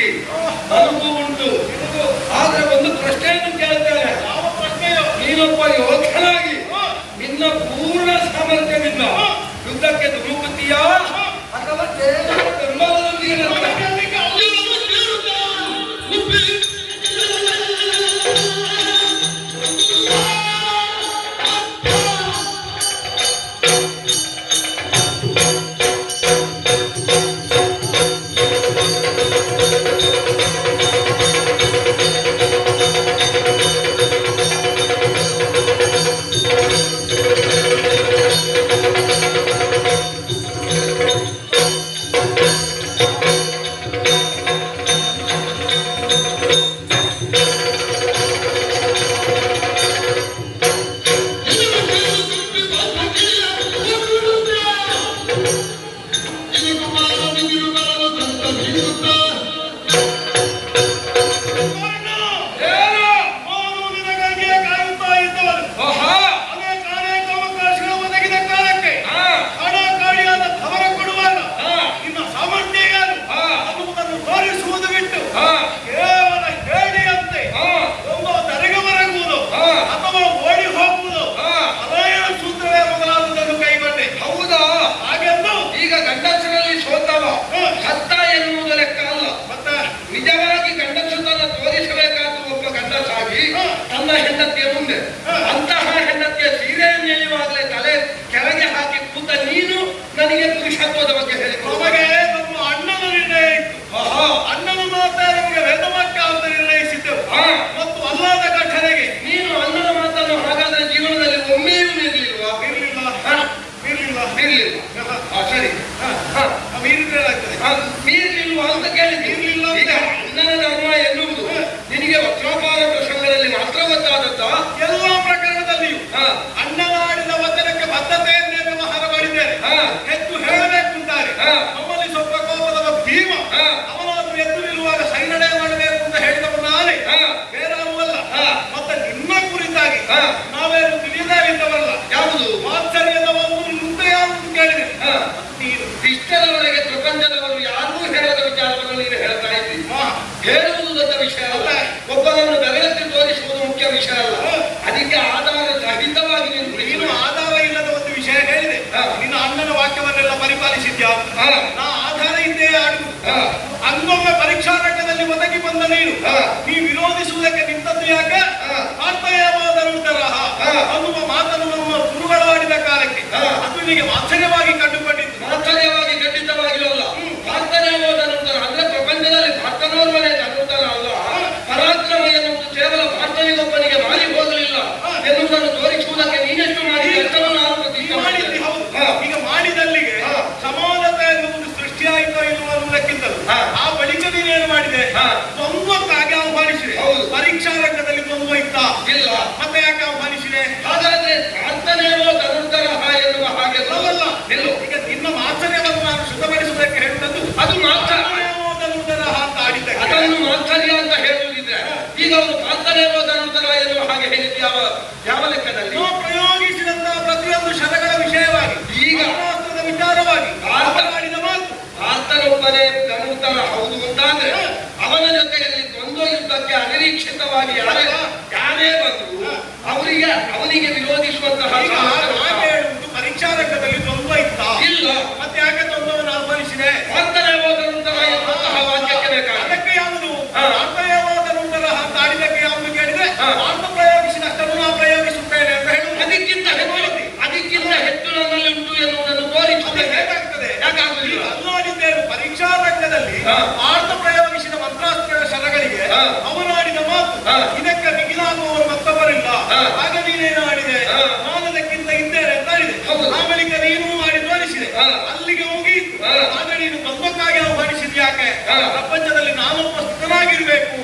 ಪ್ರೀತಿ ಉಂಟು. ಆದ್ರೆ ಒಂದು ಪ್ರಶ್ನೆಯನ್ನು ಕೇಳ್ತೇನೆ. ನೀನೊಬ್ಬ ಯೋಧನಾಗಿ ನಿನ್ನ ಪೂರ್ಣ ಸಾಮರ್ಥ್ಯವಿಲ್ಲ ಯುದ್ಧಕ್ಕೆ ಧುಮುಕುತ್ತೀಯಾ? ಅಥವಾ ಮೀರಿದ್ರೇನಾಗ್ತದೆ ಮೀರಲಿಲ್ವಾ ಅಂತ ಕೇಳಿ ಮೀರ್ಲಿಲ್ಲ ಅಂತ. ಅಣ್ಣನ ಧರ್ಮ ಎನ್ನುವುದು ನಿನಗೆ ವಜ್ರಾಪಾರ ಪ್ರಸಂಗದಲ್ಲಿ ಮಾತ್ರ ಗೊತ್ತಾದದ್ದ? ಎಲ್ಲ ಪ್ರಕರಣದಲ್ಲಿಯೂ ಹ, ಅಣ್ಣನಾಡಿದ ವಚನಕ್ಕೆ ಬದ್ಧತೆಯನ್ನೇ ವ್ಯವಹಾರ ಮಾಡಿದ್ದೇನೆ ಹ, ಎದ್ದು ಹೇಳಬೇಕು ಅಂತಾರೆ ಹಾ. ನಮ್ಮಲ್ಲಿ ಸ್ವಲ್ಪ ಕೋಪದ ಭೀಮ. ಅವನಾದ್ರೂ ಎದ್ದು ನಿಲ್ಲುವಾಗ ಸೈನಡೆ ಮಾಡಬೇಕು ಅಂತ ಹೇಳಿದವ ನಾನೇ ಹಾ. ಬೇರಾರೂ ಅಲ್ಲ ಹಾ. ಮತ್ತೆ ನಿಮ್ಮ ಕುರಿತಾಗಿ ಹಾ. ನಾವೇನು ತಿಳಿಯದೇ ಇದ್ದವಲ್ಲ ಯಾವುದು ವಾತ್ಸಲ್ಯದ ಒಂದು ಮುಂದೆ ಯಾವುದು ಕೇಳಿದೆ ಹ, ನೀನು ಇಷ್ಟರವರೆಗೆ ಪ್ರಪಂಚದವರು ಯಾರೂ ಹೇಳದ ವಿಚಾರವನ್ನು ನೀನು ಹೇಳ್ತಾ ಇದ್ದಿ ಹಾ. ವಿಷಯ ಅಲ್ಲ ಒಬ್ಬನನ್ನು ಬೆರಳೆತ್ತಿ ತೋರಿಸುವುದು ಮುಖ್ಯ ವಿಷಯ ಅಲ್ಲ ಅದಕ್ಕೆ ಆಧಾರ ಸಹಿತವಾಗಿ ನೀನು ಆಧಾರ ಇಲ್ಲದ ಒಂದು ವಿಷಯ ಹೇಳಿದೆ. ನಿನ್ನ ಅಣ್ಣನ ವಾಕ್ಯವನ್ನೆಲ್ಲ ಪರಿಪಾಲಿಸಿದ್ಯಾ. ನಾ ಆಧಾರ ಇದ್ದೇ ಆಡು. ಅಂಗೊಮ್ಮೆ ಪರೀಕ್ಷಾ ಘಟ್ಟದಲ್ಲಿ ಒದಗಿ ಬಂದ ನೀನು. ನೀ ವಿರೋಧಿಸುವುದಕ್ಕೆ ನಿಂತದ್ದು ಯಾಕೆ ಹಾ. ಕರ್ತವ್ಯವಾದರೂ ತರಹ ಹಾ. ಅನ್ನುವ ಮಾತನ್ನು ನಮ್ಮ ಗುರುಗಳಾಡಿದ ಕಾಲಕ್ಕೆ. ಅದು ನಿನಗೆ ಆಶ್ಚರ್ಯವಾಗಿ ಕಂಡುಕೊಂಡಿತ್ತು ಮಾತ್ಸರ್ಯವಾಗಿ ಖಂಡಿತವಾಗಿರಲ್ಲ ಪ್ರಾರ್ಥನೆ ಹೋದ ನಂತರ ಅಂದ್ರೆ ಪ್ರಪಂಚದಲ್ಲಿ ಭಕ್ತನೋರ್ವನೇ ನಂತರ ಅಲ್ಲ ಪರಾಕ್ರಮ ಎನ್ನುವುದು ಕೇವಲ ಭಕ್ತನಿಗೊಬ್ಬನಿಗೆ ಮಾರಿ ಹೋಗಲಿಲ್ಲ ಎನ್ನುವುದನ್ನು ತೋರಿಸುವುದಕ್ಕೆ ನೀನೆಷ್ಟು ಮಾಡಿ ಕೆಲಸವನ್ನು ನಾನು ನೀ ಪ್ರತಿಜ್ಞೆ ಮಾಡಿದ್ದಿ ಮಾಡಿದ್ದೇನೆ. ಹೌದು ಹಾ. ಈಗ ಮಾಡಿದಲ್ಲಿಗೆ ಹಾ. ಸಮಾನತೆ ಎನ್ನುವುದು ಸೃಷ್ಟಿಯಾಯಿತೋ ಇಲ್ಲವೋ ಅನ್ನುವುದಕ್ಕಿಂತಲೂ ಹಾ. ಆ ಬಳಿಕ ನೀನೇನು ಮಾಡಿದೆ ಹಾ. ದ್ವಂದ್ವಕ್ಕಾಗಿ ಆಹ್ವಾನಿಸಿದೆ ಹೌದು. ಬಂದು ಇತ್ತ ಇಲ್ಲ. ಮತ್ತೆ ಯಾಕೆ ಆಹ್ವಾನಿಸಿದೆ ಹಾಗಾದ್ರೆ ಪ್ರಾರ್ಥನೆಯೋ ತರುತ್ತರಹ ಎನ್ನುವ ಹಾಗೆ ಅಲ್ಲವಲ್ಲ ನಿಲ್ಲು. ಈಗ ನಿಮ್ಮ ಮಾತನೆಯನ್ನು ನಾನು ಶುದ್ಧಪಡಿಸುವುದಕ್ಕೆ ಹೇಳುತ್ತದ್ದು ಅದು ಮಾತ್ರ. ಅಂತ ಆಡಿದ್ದೆ. ಅದನ್ನು ಮಾತ್ಸರ್ಯ ಅಂತ ಹೇಳುವುದಿದ್ರೆ ಈಗ ಅವರು ಪ್ರಾರ್ಥನೆಯೋ ತನುತ್ತರ ಎನ್ನುವ ಹಾಗೆ ಹೇಳಿದ್ದು ಯಾವ ಯಾವ ಲೆಕ್ಕದಲ್ಲಿ? ನಾವು ಪ್ರಯೋಗಿಸಿದಂತಹ ಪ್ರತಿಯೊಂದು ಶತಗಳ ವಿಷಯವಾಗಿ ಈಗ ವಿಚಾರವಾಗಿ ಆತ- ಮಾಡಿದ ಮಾತು. ಆತನೊಬ್ಬನೇ ತರುತ್ತರ ಹೌದು ಅಂತಾದ್ರೆ ಅವನ ಅನಿರೀಕ್ಷಿತವಾಗಿ ಯಾರೇ ಯಾರೇ ಬಂದ್ರು ಅವರಿಗೆ ಅವನಿಗೆ ವಿರೋಧಿಸುವಂತಹ ಈಗ ಸಾಮರ್ಥ್ಯ ಹಾಗೆ ಹೇಳುವುದು ಪರೀಕ್ಷಾ ರಂಗದಲ್ಲಿ ದ್ವಂದ್ವ ಇತ್ತ? ಇಲ್ಲ. ಮತ್ತೆ ಯಾಕೆ ದ್ವಂದ್ವವನ್ನು ಆಹ್ವಾನಿಸಿದೆ? ಒಂದನೇ ಎನ್ನುವಂತಹ ವಾಕ್ಯಕ್ಕೆ ಬೇಕಾಗಿದೆ. ಅದಕ್ಕೆ ಯಾವುದು? ಯಾವುದು ಪ್ರಯೋಗಿಸಿದಷ್ಟನ್ನು ಪ್ರಯೋಗಿಸುತ್ತೇನೆ ಅಂತ ಅದಕ್ಕಿಂತ ಹೆಚ್ಚು ಅದಕ್ಕಿಂತ ಹೆಚ್ಚು ನನ್ನಲ್ಲಿ ಉಂಟು ಎನ್ನುವುದನ್ನು ಅದು ತೋರಿಸುತ್ತದೆ ಹೇಗಾಗ್ತದೆ? ಯಾಕಾಗುದಿಲ್ಲ? ಈಗ ಅಲ್ಲಾಡಿದ್ದೇನು ಪರೀಕ್ಷಾ ರಂಗದಲ್ಲಿ ಆರ್ಥ ಪ್ರಯೋಗಿಸಿ ಪ್ರಯೋಗಿಸಿದ ಶರಗಳಿಗೆ. ಅವನಾಡಿದ ಮಾತು ಇದಕ್ಕೆ ಮಿಗಿಲಾಗುವವರು ಮತ್ತೊಬ್ಬರಿಲ್ಲ. ಆಗ ನೀನೇನು ಆಡಿದೆ ಹಾ. ನಾನು ಅದಕ್ಕಿಂತ ಇದ್ದೇನೆ ಅಂತ ಆಡಿದೆ ಹೌದು. ನೀನು ಮಾಡಿ ತೋರಿಸಿದೆ ಅಲ್ಲಿಗೆ ಹೋಗಿ ಆ ಆಗ ನೀನು ಬಂದಕ್ಕಾಗಿ ಆಹ್ವಾನಿಸಿದ ಯಾಕೆ. ಪ್ರಪಂಚದಲ್ಲಿ ನಾನು ಉಪಸ್ಥಿತನಾಗಿರ್ಬೇಕು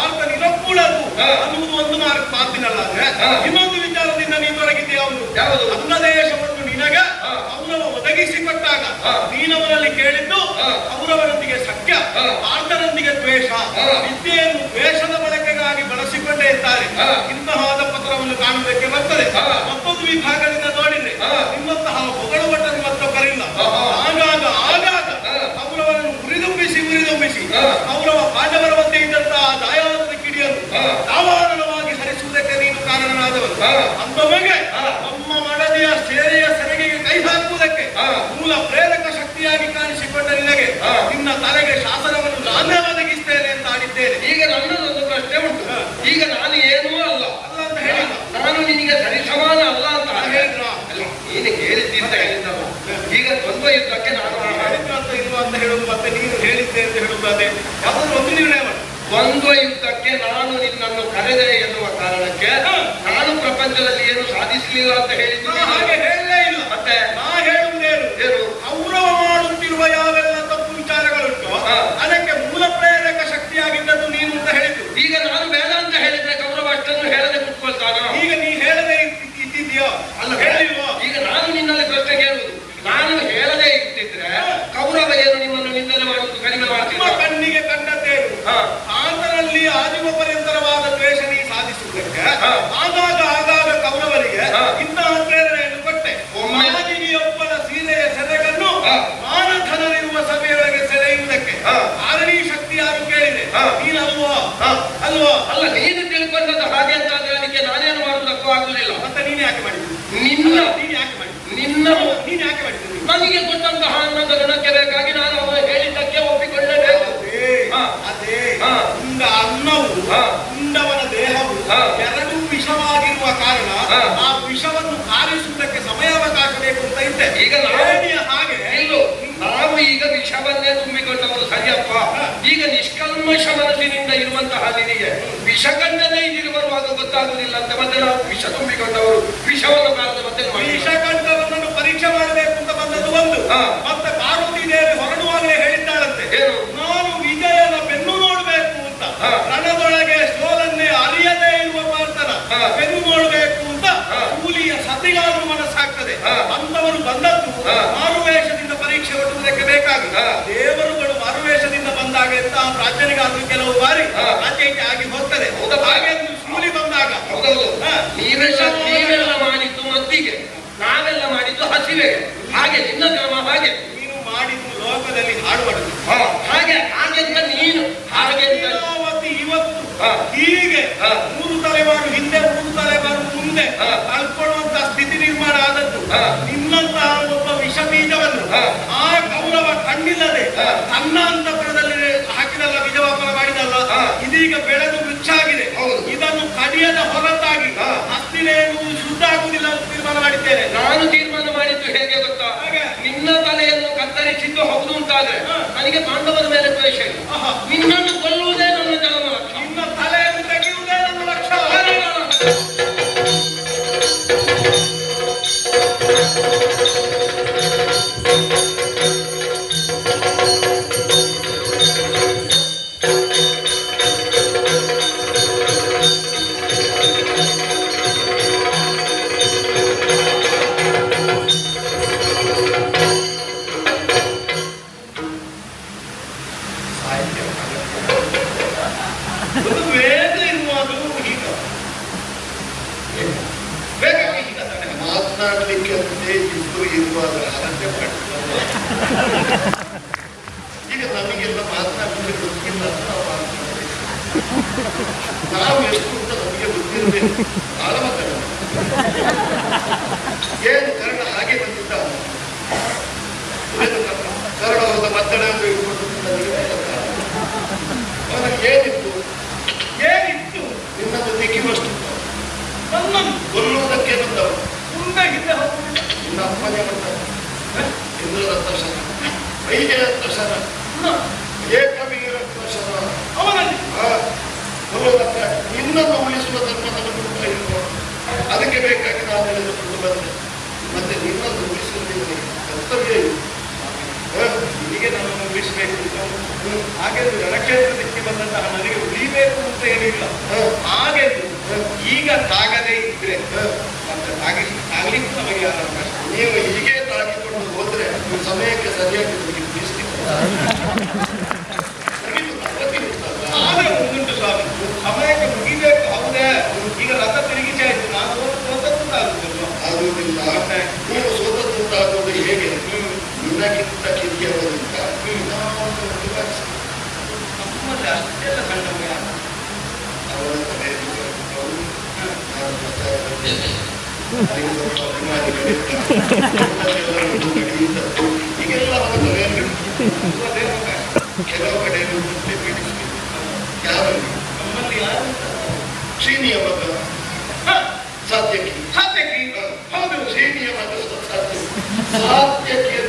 ಆತ ನಿರಪ್ಪುಳದು. ಅನ್ನುವುದು ಒಂದು ಮಾರ್ಗ ಮಾತಿನಲ್ಲಾದ್ರೆ ಹಾ. ಇನ್ನೊಂದು ವಿಚಾರದಿಂದ ನೀನು ತೊಡಗಿದ್ದೆ ಯಾವುದು ಅನ್ನದೇಶವನ್ನು ನಿನಗ ಅವನವ ಒದಗಿಸಿಕೊಟ್ಟಾಗ. ನೀನವರಲ್ಲಿ ಹಾ. ಕೌರವರೊಂದಿಗೆ ಸಖ್ಯ ಆರ್ಧರೊಂದಿಗೆ ದ್ವೇಷ ವಿದ್ಯೆಯನ್ನು ದ್ವೇಷದ ಬಳಕೆಗಾಗಿ ಬಳಸಿಕೊಂಡೇ ಇದ್ದಾರೆ. ಇಂತಹವಾದ ಪತ್ರವನ್ನು ಕಾಣಬೇಕೆ ಬರ್ತದೆ. ಮತ್ತೊಂದು ವಿಭಾಗದಿಂದ ನೋಡಿದ್ರೆ ನಿಮ್ಮಂತಹ ಹೊಗಳವಟರು ಮತ್ತೊಬ್ಬರಿಂದ ಆಗಾಗ ಆಗಾಗ ಕೌರವರನ್ನು ಉರಿದುಂಬಿಸಿ ಉರಿದುಂಬಿಸಿ ಕೌರವ ಪಾಂಡವರ ಮಧ್ಯೆ ಇದ್ದಂತಹ ದಾಯವಾದ ಕಿಡಿಯನ್ನು ಸಾವಾರಣವಾಗಿ ಹರಿಸುವುದಕ್ಕೆ ನೀನು ಕಾರಣನಾದವರು ಅಂದಮಗೆ ತಮ್ಮ ಮಡದಿಯ ಸೇರೆಯ ಸೆರೆಗೆ ಕೈ ಹಾಕುವುದಕ್ಕೆ ಮೂಲ ಪ್ರೇರಕ ಶಕ್ತಿಯಾಗಿ ಕಾಣಿಸಿ ನಿನಗೆ ನಿನ್ನ ತಲೆಗೆ ಶಾಸನವನ್ನು ನಾನೇ ಒದಗಿಸ್ತೇನೆ ಅಂತ ಆಡಿದ್ದೇನೆ. ಈಗ ನನ್ನದೊಂದು ಪ್ರಶ್ನೆ ಉಂಟು. ಈಗ ನಾನು ಏನೂ ಅಲ್ಲ. ನಾನು ನಿನಗೆ ಸರಿ ಸಮಾನ ಅಲ್ಲ ಅಂತ ಹೇಳಿದ್ರ? ನೀನು ಅಂತ ಹೇಳಿದ್ದಲ್ಲ ಈಗ ತೊಂದರೆ ಯುದ್ಧಕ್ಕೆ ನಾನು ಅಂತ ಇಲ್ವಾ ಅಂತ ಹೇಳುದು ಮತ್ತೆ ನೀನು ಹೇಳಿದ್ದೆ ಅಂತ ಹೇಳುದು ಅದನ್ನು ಒಂದು ನಿರ್ಣಯ ಒಂದು ದ್ವಂದ್ವ ಯುದ್ಧಕ್ಕೆ ನಾನು ನಿನ್ನನ್ನು ಕರೆದೆ ಎನ್ನುವ ಕಾರಣಕ್ಕೆ ನಾನು ಪ್ರಪಂಚದಲ್ಲಿ ಏನು ಸಾಧಿಸಲಿಲ್ಲ ಅಂತ ಹೇಳಿದ್ದು ಹಾಗೆ ನೀನು? ನನಗೆ ಕೊಟ್ಟಂತಹ ಅನ್ನದ ಋಣಕ್ಕೆ ಬೇಕಾಗಿ ನಾನು ಅವನು ಹೇಳಿದ್ದಕ್ಕೆ ಒಪ್ಪಿಕೊಳ್ಳಬೇಕು. ಉಂಡ ಅನ್ನವು. ಉಂಡವನ ದೇಹವು. ಎರಡೂ ವಿಷವಾಗಿರುವ ಕಾರಣ ಆ ವಿಷವನ್ನು ಆರಿಸುವುದಕ್ಕೆ ಸಮಯಾವಕಾಶ ಬೇಕು ಅಂತ ಇದ್ದೆ. ಈಗ ನಾವು- ಹಾಗೆ ನಾವು ಈಗ ವಿಷವನ್ನೇ ತುಂಬಿಕೊಂಡವರು ಸರಿಯಪ್ಪ. ಈಗ ನಿಷ್ಕಲ್ಮಶ ಮನಸ್ಸಿನಿಂದ ಇರುವಂತಹ ನಿನಗೆ ವಿಷ ಕಂಡದೇ ಇಲ್ಲಿ ಬರುವಾಗ ಗೊತ್ತಾಗುವುದಿಲ್ಲ ಅಂತ ಮತ್ತೆ ನಾವು ವಿಷ ತುಂಬಿಕೊಂಡವರು. ವಿಷವನ್ನು ಕಾರದ ಮತ್ತೆ ವಿಷಕಂಠವನ್ನು ಪರೀಕ್ಷೆ ಮಾಡಬೇಕು ಅಂತ ಬಂದದ್ದು ಒಂದು ಹಾ. ಮತ್ತೆ ಪಾರ್ವತಿ ದೇವಿ ಹೊರಡುವಾಗಲೇ ಹೇಳಿದ್ದಾಳಂತೆ. ನಾನು ವಿಜಯನ ಬೆನ್ನು ನೋಡಬೇಕು ಅಂತ. ರಣದೊಳಗೆ ಸೋಲನ್ನೇ ಅರಿಯದೇ ಇರುವ ಮಾಡ್ತಾರ. ಬೆನ್ನು ನೋಡಬೇಕು ಅಂತ ಕೂಲಿಯ ಸತಿಗಾರರು ಮನಸ್ಸಾಗ್ತದೆ. ಅಂತವರು ಬಂದದ್ದು. ಮಾರುವೇಷದಿಂದ ಪರೀಕ್ಷೆ ಒಟ್ಟುವುದಕ್ಕೆ ಬೇಕಾಗಿ ಹಾ. ದೇವರುಗಳು ಮಾರುವೇಷದಿಂದ ಬಂದಾಗ ಎಂತ? ರಾಜ್ಯನಿಗಾದ್ರೂ ಕೆಲವು ಬಾರಿ ರಾಜ್ಯಕ್ಕೆ ಆಗಿ ಹೋಗ್ತದೆ. ಹಾಗೆ ಕೂಲಿ ಬಂದಾಗ. ಹೌದೌದು ಲೋಕದಲ್ಲಿ ಹಾಡುವಂತ ಹಾಗೆ ಹಾಗೆಂತ ನೀನು ಹಾಗೆ ಅಂತ ಲೀಲಾವತಿ ಇವತ್ತು. ಹೀಗೆ. ಮೂರು ತಲೆಮಾರು ಹಿಂದೆ ಮೂರು ತಲೆಮಾರು ಮುಂದೆ. ಕಳ್ಕೊಳ್ಳುವಂತ ಸ್ಥಿತಿ ನಿರ್ಮಾಣ ಆದದ್ದು. ನಿನ್ನಂತಹ ಒಬ್ಬ ವಿಷ ಬೀಜವನ್ನು ಆ ಗೌರವ ಕಣ್ಣಿಲ್ಲದೆ. ತನ್ನ ಅಂತಪುರದಲ್ಲಿ ಹಾಕಿದಲ್ಲ ಬೀಜವಾಪನ ಮಾಡಿದಲ್ಲ. ಇದೀಗ ಬೆಳೆದು ವೃಕ್ಷಾಗಿದೆ. ಇದನ್ನು ಕಡಿಯದ ಹೊರತಾಗಿ ಹಾ. ಹಸ್ತಿನೇನು ಶುದ್ಧ ಆಗುವುದಿಲ್ಲ ಅಂತ ತೀರ್ಮಾನ ಮಾಡಿದ್ದೇನೆ ನಾನು ತೀರ್ಮಾನ ಮಾಡಿದ್ದು ಹೇಗೆ ಗೊತ್ತಾ ಹಾಗೆ. ನಿನ್ನ ತಲೆಯನ್ನು ಕತ್ತರಿಸಿದ್ದು ಹೌದು ಅಂತಾದ್ರೆ ಹಾ. ನನಗೆ ಪಾಂಡವರ ಮೇಲೆ ದ್ವೇಷ ಇಲ್ಲ ನಿನ್ನನ್ನು ಕೊಲ್ಲುವುದೇ ಒಂದು ವೇದ ಇರುವುದು ಹೀಗ ಬೇಗ ಹೀಗ ತಾನೆ. ಮಾತನಾಡಲಿಕ್ಕೆ ಅಂತೇ ಇಬ್ಬರು ಇರುವಾಗ ಆರಂಭ ಪಡ್ತಾರೆ ಈಗ ನಮಗೆಲ್ಲ ಮಾತನಾಡಲಿಕ್ಕೆ ಗೊತ್ತಿಲ್ಲ ಅಂತ ನಾವು ಮಾತನಾಡಬೇಕು ನಾವು ಎಷ್ಟು ಅಂತ ನಮಗೆ ಗೊತ್ತಿರಬೇಕು ಮಾತಾಡಬೇಕು ಏನು ಕರ್ಣ ಹಾಗೆ ಬಂದಿದ್ದ? ಕರ್ಣ ಹೋದ ನನಗೆ ಗೊತ್ತಾಗ್ತದೆ. ಅವನಿಗೆ ಏನಿತ್ತು ಏನಿತ್ತು ನಿನ್ನನ್ನು ತೆಗೆಯುವಷ್ಟು ನನ್ನನ್ನು ಕೊಲ್ಲುವುದಕ್ಕೆ ಬಂದವರು ಮುಂದೆ ಹಿಂದೆ ಹೋಗುವುದಿಲ್ಲ ನಿನ್ನ ಅಪ್ಪನೇ ಮಾಡ್ತಾರೆ ಇಂದ್ರದತ್ತ ಶರ ವೈದ್ಯರತ್ತ ಶರ ಏಕವೀರತ್ತ ಶರ ಅವನಲ್ಲಿ? ಕೊಲ್ಲುವುದಕ್ಕೆ ನಿನ್ನನ್ನು ಉಳಿಸುವ ಧರ್ಮ ನಮಗೆ ಇರುವ ಅದಕ್ಕೆ ಬೇಕಾಗಿ ನಾನು ಎಳೆದುಕೊಂಡು ಬಂದೆ. ಮತ್ತೆ ನಿನ್ನನ್ನು ಉಳಿಸುವುದಿಲ್ಲ ಕರ್ತವ್ಯ ನಿನಗೆ ಆ, ಹೀಗೆ ಹಾಗೆಂದು ದಿಕ್ಕಿ. ರಣಕ್ಷೇತ್ರಕ್ಕೆ ಬಂದಂತಹ ನನಗೆ ಉಳಿಬೇಕು ಅಂತ ಏನಿಲ್ಲ. ಹಾಗೆಂದು ಹಾಗೆ ಈಗ ತಾಗದೇ ಇದ್ರೆ ಮತ್ತೆ ತಾಗಿ ತಾಗ್ಲಿಕ್ಕೂ ನಮಗೆ ಅವಕಾಶ ನೀವು ಹೀಗೆ ತಾಗಿಕೊಂಡು ಹೋದ್ರೆ ಸಮಯಕ್ಕೆ ಸರಿಯಾಗಿ ನಿಮಗೆ ಆದ್ರೆ ಸ್ವಾಮಿ ಸಮಯಕ್ಕೆ ಮುಗಿಬೇಕು. ಹೌದೇ? ಈಗ ರಥ ತಿರುಗಿಸಿ ಆಯ್ತು ನಾನು ಓದತ್ತುಂಟಾಗುತ್ತಲ್ವ ಆಗುವುದಿಲ್ಲ. ನೀವು ಸೋತದ್ದುಂಟಾಗುವುದು ಹೇಗೆ? ನಿನ್ನಕ್ಕಿಂತ ಕಿರಿಯವರಿಂದ ಸಾತ್ಯಕಿ ಸಾತ್ಯಕಿ ಹೌದು ಶ್ರೀನಿಯ ಮಗ ಸಾತ್ಯಕಿ ಸಾತ್ಯಕಿಯ